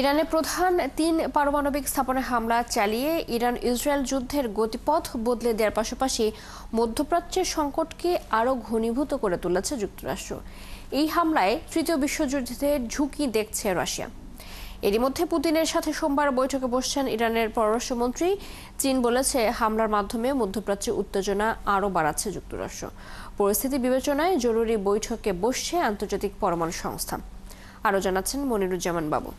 ইরানের প্রধান তিন পারমাণবিক স্থাপনায় হামলা চালিয়ে ইরান ইসরায়েল যুদ্ধের গতিপথ বদলে দেওয়ার পাশাপাশি মধ্যপ্রাচ্যের সংকটকে আরও ঘনীভূত করে তুলেছে যুক্তরাষ্ট্র। এই হামলায় তৃতীয় বিশ্বযুদ্ধের ঝুঁকি দেখছে রাশিয়া। এরই মধ্যে পুতিনের সাথে সোমবার বৈঠকে বসছেন ইরানের পররাষ্ট্রমন্ত্রী। চীন বলেছে হামলার মাধ্যমে মধ্যপ্রাচ্যে উত্তেজনা আরও বাড়াচ্ছে যুক্তরাষ্ট্র। পরিস্থিতি বিবেচনায় জরুরি বৈঠকে বসছে আন্তর্জাতিক পরমাণু সংস্থা। আরও জানাচ্ছেন মনিরুজ্জামান বাবু।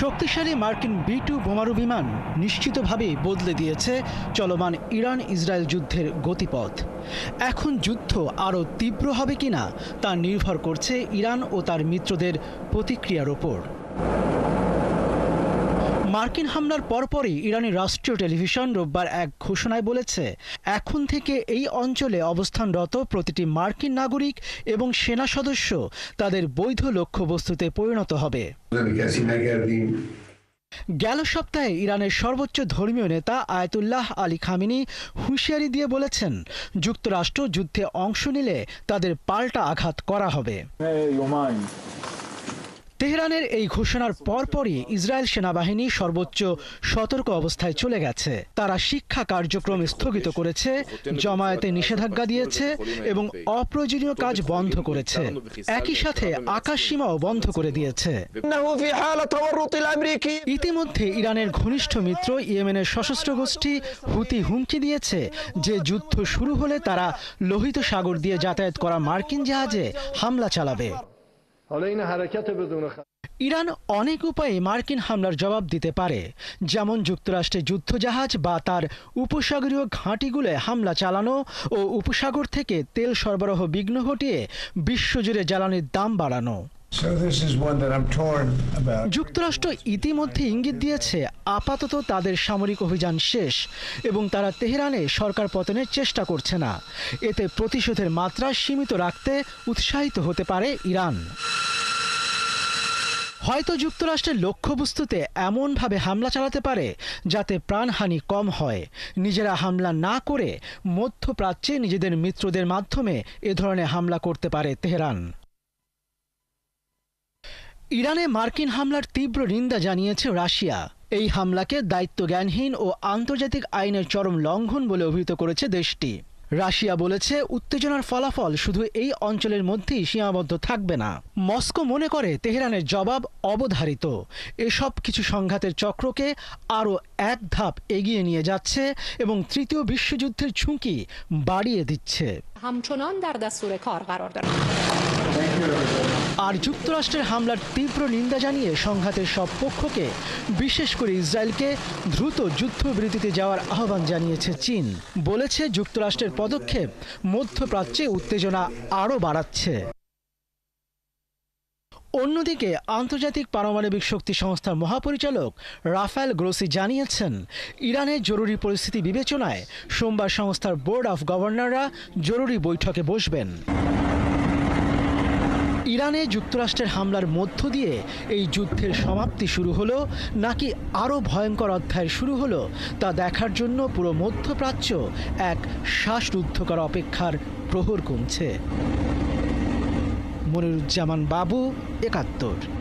শক্তিশালী মার্কিন বি টু বোমারু বিমান নিশ্চিতভাবেই বদলে দিয়েছে চলমান ইরান ইসরায়েল যুদ্ধের গতিপথ। এখন যুদ্ধ আরও তীব্র হবে কিনা তা নির্ভর করছে ইরান ও তার মিত্রদের প্রতিক্রিয়ার ওপর। মার্কিন হামলার পরপরই ইরানি রাষ্ট্রীয় টেলিভিশন রোববার এক ঘোষণায় বলেছে, এখন থেকে এই অঞ্চলে অবস্থানরত প্রতিটি মার্কিন নাগরিক এবং সেনা সদস্য তাদের বৈধ লক্ষ্যবস্তুতে পরিণত হবে। গেল সপ্তাহে ইরানের সর্বোচ্চ ধর্মীয় নেতা আয়তুল্লাহ আলী খামিনি হুঁশিয়ারি দিয়ে বলেছেন, যুক্তরাষ্ট্র যুদ্ধে অংশ নিলে তাদের পাল্টা আঘাত করা হবে। তেহরানের এই ঘোষণার পরপরই ইসরায়েল সেনাবাহিনী সর্বোচ্চ সতর্ক অবস্থায় চলে গেছে। তারা শিক্ষা কার্যক্রম স্থগিত করেছে জমায়েতে নিষেধাজ্ঞা দিয়েছে এবং অপ্রয়োজনীয় কাজ বন্ধ করেছে। একই সাথে আকাশ সীমাও বন্ধ করে দিয়েছে। ইতিমধ্যে ইরানের ঘনিষ্ঠ মিত্র ইয়েমেনের সশস্ত্র গোষ্ঠী হুতি হুমকি দিয়েছে যে যুদ্ধ শুরু হলে তারা লোহিত সাগর দিয়ে যাতায়াত করা মার্কিন জাহাজে হামলা চালাবে। ইরান অনেক উপায়ে মার্কিন হামলার জবাব দিতে পারে, যেমন যুক্তরাষ্ট্রে যুদ্ধজাহাজ বা তার উপসাগরীয় ঘাঁটিগুলোয় হামলা চালানো ও উপসাগর থেকে তেল সরবরাহ বিঘ্ন ঘটিয়ে বিশ্বজুড়ে জ্বালানির দাম বাড়ানো। যুক্তরাষ্ট্র ইতিমধ্যে ইঙ্গিত দিয়েছে, আপাতত তাদের সামরিক অভিযান শেষ এবং তারা তেহরানে সরকার পতনের চেষ্টা করছে না। এতে প্রতিশোধের মাত্রা সীমিত রাখতে উৎসাহিত হতে পারে ইরান। হয়তো যুক্তরাষ্ট্রের লক্ষ্যবস্তুতে এমনভাবে হামলা চালাতে পারে, যাতে প্রাণহানি কম হয়। নিজেরা হামলা না করে মধ্যপ্রাচ্যে নিজেদের মিত্রদের মাধ্যমে এ ধরনের হামলা করতে পারে তেহরান। ইরানে মার্কিন হামলার তীব্র নিন্দা জানিয়েছে রাশিয়া। এই হামলাকে দায়িত্বজ্ঞানহীন ও আন্তর্জাতিক আইনের চরম লঙ্ঘন বলে অভিহিত করেছে দেশটি। রাশিয়া বলেছে, উত্তেজনার ফলাফল শুধু এই অঞ্চলের মধ্যেই সীমাবদ্ধ থাকবে না। মস্কো মনে করে, তেহরানের জবাব অবধারিত। এসব কিছু সংঘাতের চক্রকে আরও এক ধাপ এগিয়ে নিয়ে যাচ্ছে এবং তৃতীয় বিশ্বযুদ্ধের ঝুঁকি বাড়িয়ে দিচ্ছে। আর যুক্তরাষ্ট্রের হামলার তীব্র নিন্দা জানিয়ে সংঘাতের সব পক্ষকে, বিশেষ করে ইসরায়েলকে, দ্রুত যুদ্ধবিরতিতে যাওয়ার আহ্বান জানিয়েছে চীন। বলেছে, যুক্তরাষ্ট্রের পদক্ষেপ মধ্যপ্রাচ্যে উত্তেজনা আরও বাড়াচ্ছে। অন্যদিকে, আন্তর্জাতিক পারমাণবিক শক্তি সংস্থার মহাপরিচালক রাফায়েল গ্রোসি জানিয়েছেন ইরানের জরুরি পরিস্থিতি বিবেচনায় সোমবার সংস্থার বোর্ড অফ গভর্নররা জরুরি বৈঠকে বসবেন। ইরানে যুক্তরাষ্ট্রের হামলার মধ্য দিয়ে এই যুদ্ধের সমাপ্তি শুরু হলো, নাকি আরও ভয়ঙ্কর অধ্যায় শুরু হলো, তা দেখার জন্য পুরো মধ্যপ্রাচ্য এক শ্বাসরুদ্ধকর অপেক্ষার প্রহর কমছে। মনিরুজ্জামান বাবু, একাত্তর।